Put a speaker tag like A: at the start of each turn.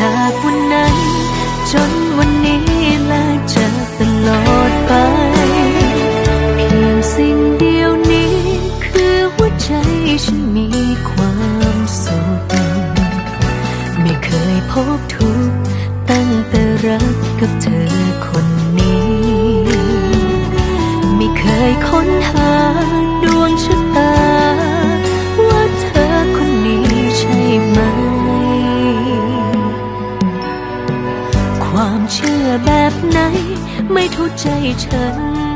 A: จากวันนั้น จนวันนี้และจะตลอดไป เพียงสิ่งเดียวนี้ คือหัวใจฉันมีความสุขไม่เคยพบทุกตั้งแต่รักกับเธอคนนี้ ไม่เคยค้นหา ความเชื่อแบบไหน ไม่ทุกใจฉัน